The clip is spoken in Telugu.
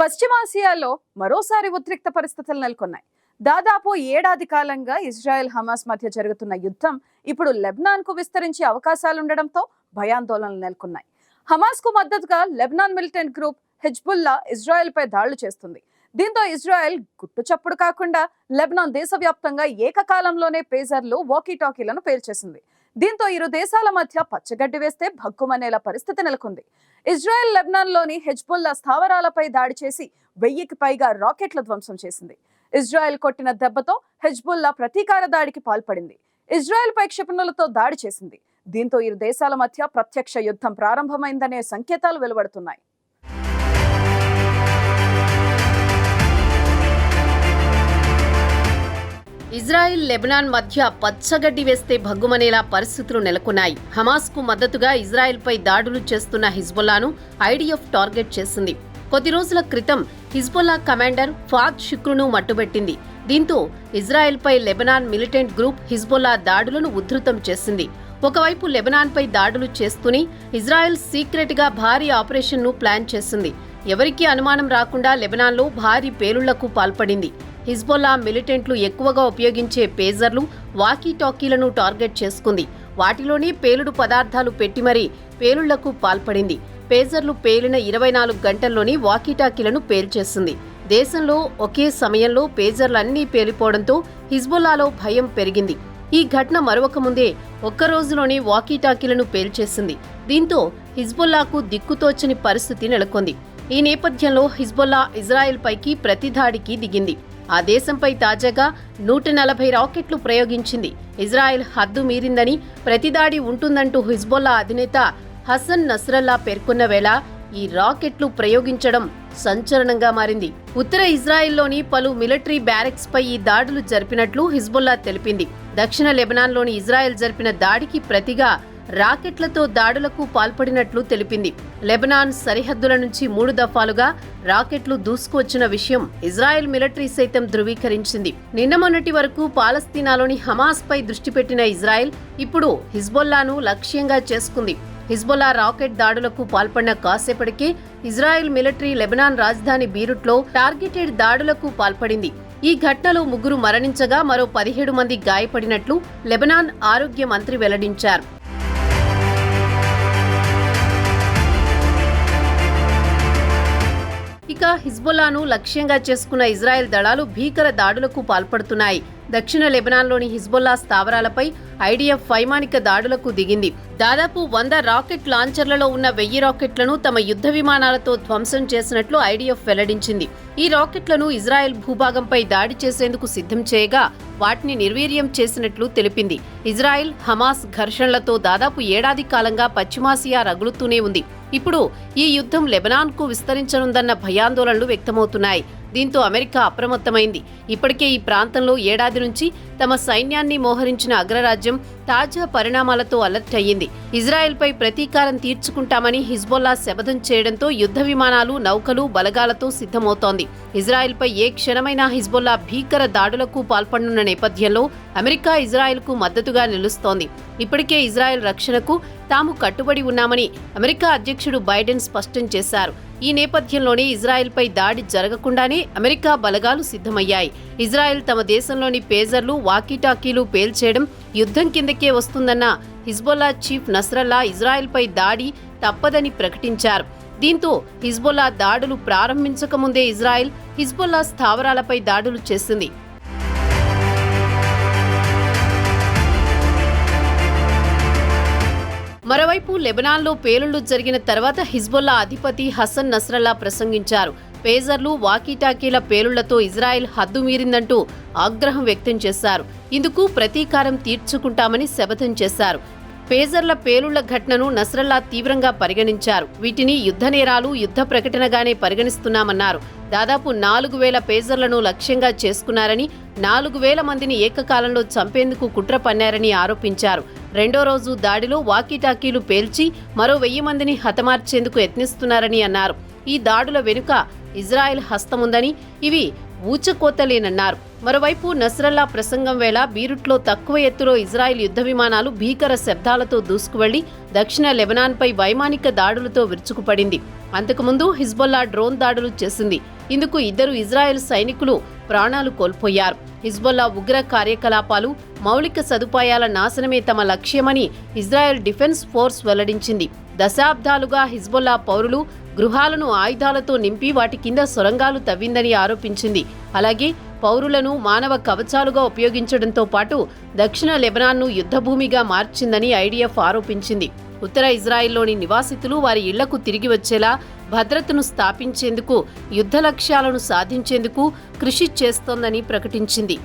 పశ్చిమాసియాలో మరోసారి ఉద్రిక్త పరిస్థితులు నెలకొన్నాయి. దాదాపు ఏడాది కాలంగా ఇజ్రాయెల్ హమాస్ మధ్య జరుగుతున్న యుద్ధం ఇప్పుడు లెబనాన్కు విస్తరించే అవకాశాలుండడంతో భయాందోళనలు నెలకొన్నాయి. హమాస్కు మద్దతుగా Lebanon militant group Hezbollah Israel పై దాడులు చేస్తుంది. దీంతో ఇజ్రాయెల్ గుట్టు చప్పుడు కాకుండా లెబనాన్ దేశవ్యాప్తంగా ఏకకాలంలోనే పేజర్లు వాకీటాకీలను పేల్చేసింది. దీంతో ఇరు దేశాల మధ్య పచ్చగడ్డి వేస్తే భగ్గుమనేలా పరిస్థితి నెలకొంది. ఇజ్రాయెల్ లెబనాన్లోని హెజ్బుల్లా స్థావరాలపై దాడి చేసి వెయ్యికి పైగా రాకెట్ల ధ్వంసం చేసింది. ఇజ్రాయెల్ కొట్టిన దెబ్బతో హెజ్బుల్లా ప్రతీకార దాడికి పాల్పడింది. ఇజ్రాయెల్ పై క్షిపణులతో దాడి చేసింది. దీంతో ఇరు దేశాల మధ్య ప్రత్యక్ష యుద్ధం ప్రారంభమైందనే సంకేతాలు వెలువడుతున్నాయి. ఇజ్రాయెల్ లెబనాన్ మధ్య పచ్చగడ్డి వేస్తే భగ్గుమనేలా పరిస్థితులు నెలకొన్నాయి. హమాస్కు మద్దతుగా ఇజ్రాయెల్పై దాడులు చేస్తున్న హిజ్బుల్లాను ఐడిఎఫ్ టార్గెట్ చేసింది. కొద్ది రోజుల క్రితం హిజ్బుల్లా కమాండర్ ఫాద్ షుక్రును మట్టుబెట్టింది. దీంతో ఇజ్రాయెల్పై లెబనాన్ మిలిటెంట్ గ్రూప్ హిజ్బుల్లా దాడులను ఉధృతం చేసింది. ఒకవైపు లెబనాన్పై దాడులు చేస్తూనే ఇజ్రాయెల్ సీక్రెట్గా భారీ ఆపరేషన్ను ప్లాన్ చేసింది. ఎవరికీ అనుమానం రాకుండా లెబనాన్లో భారీ పేలుళ్ళకు పాల్పడింది. హిజ్బొల్లా మిలిటెంట్లు ఎక్కువగా ఉపయోగించే పేజర్లు వాకీ టాకీలను టార్గెట్ చేసుకుంది. వాటిలోనే పేలుడు పదార్థాలు పెట్టి మరీ పేలుళ్ళకు పాల్పడింది. పేజర్లు పేలిన ఇరవై నాలుగు గంటల్లోనే వాకీటాకీలను పేల్చేసింది దేశంలో ఒకే సమయంలో పేజర్లన్నీ పేలిపోవడంతో హిజ్బుల్లాలో భయం పెరిగింది. ఈ ఘటన మరొక ముందే ఒక్క రోజులోనే వాకీటాకీలను పేల్చేసింది దీంతో హిజ్బుల్లాకు దిక్కుతోచని పరిస్థితి నెలకొంది. ఈ నేపథ్యంలో హిజ్బుల్లా ఇజ్రాయెల్ పైకి ప్రతిదాడికి దిగింది. ఆ దేశంపై తాజాగా నూట నలభై రాకెట్లు ప్రయోగించింది. ఇజ్రాయెల్ హద్దు మీరిందని ప్రతిదాడి ఉంటుందంటూ హిజ్బొల్లా అధినేత హసన్ నస్రల్లా పేర్కొన్న వేళ ఈ రాకెట్లు ప్రయోగించడం సంచలనంగా మారింది. ఉత్తర ఇజ్రాయెల్లోని పలు మిలిటరీ బ్యారెక్స్ పై ఈ దాడులు జరిపినట్లు హిజ్బుల్లా తెలిపింది. దక్షిణ లెబనాన్లోని ఇజ్రాయెల్ జరిపిన దాడికి ప్రతిగా రాకెట్లతో దాడులకు పాల్పడినట్లు తెలిపింది. లెబనాన్ సరిహద్దుల నుంచి మూడు దఫాలుగా రాకెట్లు దూసుకువచ్చిన విషయం ఇజ్రాయెల్ మిలిటరీ సైతం ధృవీకరించింది. నిన్న మొన్నటి వరకు పాలస్తీనాలోని హమాస్ పై దృష్టి పెట్టిన ఇజ్రాయెల్ ఇప్పుడు హిజ్బొల్లాను లక్ష్యంగా చేసుకుంది. హిజ్బొల్లా రాకెట్ దాడులకు పాల్పడిన కాసేపటికే ఇజ్రాయెల్ మిలిటరీ లెబనాన్ రాజధాని బీరుట్లో టార్గెటెడ్ దాడులకు పాల్పడింది. ఈ ఘటనలో ముగ్గురు మరణించగా మరో పదిహేడు మంది గాయపడినట్లు లెబనాన్ ఆరోగ్య మంత్రి వెల్లడించారు. ఇక హిజ్బుల్లాను లక్ష్యంగా చేసుకున్న ఇజ్రాయెల్ దళాలు భీకర దాడులకు పాల్పడుతున్నాయి. దక్షిణ లెబనాన్లోని హిజ్బుల్లా స్థావరాలపై ఐడిఎఫ్ వైమానిక దాడులకు దిగింది. దాదాపు వంద రాకెట్ లాంచర్లలో ఉన్న వెయ్యి రాకెట్లను తమ యుద్ధ విమానాలతో ధ్వంసం చేసినట్లు ఐడిఎఫ్ వెల్లడించింది. ఈ రాకెట్లను ఇజ్రాయెల్ భూభాగంపై దాడి చేసేందుకు సిద్ధం చేయగా వాటిని నిర్వీర్యం చేసినట్లు తెలిపింది. ఇజ్రాయెల్ హమాస్ ఘర్షణలతో దాదాపు ఏడాది కాలంగా పశ్చిమాసియా రగులుతూనే ఉంది. ఇప్పుడు ఈ యుద్ధం లెబనాన్కు విస్తరించనుందన్న భయాందోళనలు వ్యక్తమవుతున్నాయి. దీంతో అమెరికా అప్రమత్తమైంది. ఇప్పటికే ఈ ప్రాంతంలో ఏడాది నుంచి తమ సైన్యాన్ని మోహరించిన అగ్రరాజ్యం తాజా పరిణామాలతో అలర్ట్ అయ్యింది. ఇజ్రాయెల్పై ప్రతీకారం తీర్చుకుంటామని హిజ్బొల్లా శపథం చేయడంతో యుద్ధ విమానాలు నౌకలు బలగాలతో సిద్ధమవుతోంది. ఇజ్రాయెల్పై ఏ క్షణమైనా హిజ్బొల్లా భీకర దాడులకు పాల్పడనున్న నేపథ్యంలో అమెరికా ఇజ్రాయెల్కు మద్దతుగా నిలుస్తోంది. ఇప్పటికే ఇజ్రాయెల్ రక్షణకు తాము కట్టుబడి ఉన్నామని అమెరికా అధ్యక్షుడు బైడెన్ స్పష్టం చేశారు. ఈ నేపథ్యంలోనే ఇజ్రాయెల్పై దాడి జరగకుండానే అమెరికా బలగాలు సిద్ధమయ్యాయి. ఇజ్రాయెల్ తమ దేశంలోని పేజర్లు వాకీటాకీలు పేల్చేయడం యుద్ధం కిందకే వస్తుందన్న హిజ్బొల్లా చీఫ్ నస్రల్లా ఇజ్రాయెల్పై దాడి తప్పదని ప్రకటించారు. దీంతో హిజ్బొల్లా దాడులు ప్రారంభించకముందే ఇజ్రాయెల్ హిజ్బొల్లా స్థావరాలపై దాడులు చేసింది. మరోవైపు లెబనాన్లో పేలుళ్ళు జరిగిన తర్వాత హిజ్బుల్లా అధిపతి హసన్ నస్రల్లా ప్రసంగించారు. పేజర్లు వాకీటాకీల పేలుళ్ళతో ఇజ్రాయెల్ హద్దు మీరిందంటూ ఆగ్రహం వ్యక్తం చేశారు. ఇందుకు ప్రతీకారం తీర్చుకుంటామని శపథం చేశారు. పేజర్ల పేలుళ్ళ ఘటనను నస్రల్లా తీవ్రంగా పరిగణించారు. వీటిని యుద్ధ నేరాలు యుద్ధ ప్రకటనగానే పరిగణిస్తున్నామన్నారు. దాదాపు నాలుగు వేల పేజర్లను లక్ష్యంగా చేసుకున్నారని నాలుగు వేల మందిని ఏకకాలంలో చంపేందుకు కుట్ర పన్నారని ఆరోపించారు. రెండో రోజు దాడిలో వాకీటాకీలు పేల్చి మరో వెయ్యి మందిని హతమార్చేందుకు యత్నిస్తున్నారని అన్నారు. ఈ దాడుల వెనుక ఇజ్రాయెల్ హస్తముందని ఇవి ఊచకోతలేనన్నారు. మరోవైపు నస్రల్లా ప్రసంగం వేళ బీరుట్లో తక్కువ ఎత్తులో ఇజ్రాయెల్ యుద్ధ విమానాలు భీకర శబ్దాలతో దూసుకువెళ్ళి దక్షిణ లెబనాన్పై వైమానిక దాడులతో విరుచుకుపడింది. అంతకుముందు హిజ్బొల్లా డ్రోన్ దాడులు చేసింది. ఇందుకు ఇద్దరు ఇజ్రాయెల్ సైనికులు ప్రాణాలు కోల్పోయారు. హిజ్బుల్లా ఉగ్ర కార్యకలాపాలు మౌలిక సదుపాయాల నాశనమే తమ లక్ష్యమని ఇజ్రాయెల్ డిఫెన్స్ ఫోర్స్ వెల్లడించింది. దశాబ్దాలుగా హిజ్బుల్లా పౌరులు గృహాలను ఆయుధాలతో నింపి వాటి కింద సొరంగాలు తవ్విందని ఆరోపించింది. అలాగే పౌరులను మానవ కవచాలుగా ఉపయోగించడంతో పాటు దక్షిణ లెబనాన్ను యుద్ధభూమిగా మార్చిందని ఐడిఎఫ్ ఆరోపించింది. ఉత్తర ఇజ్రాయిల్లోని నివాసితులు వారి ఇళ్ళకు తిరిగి వచ్చేలా భద్రతను స్థాపించేందుకు యుద్ధ లక్ష్యాలను సాధించేందుకు కృషి చేస్తోందని ప్రకటించింది.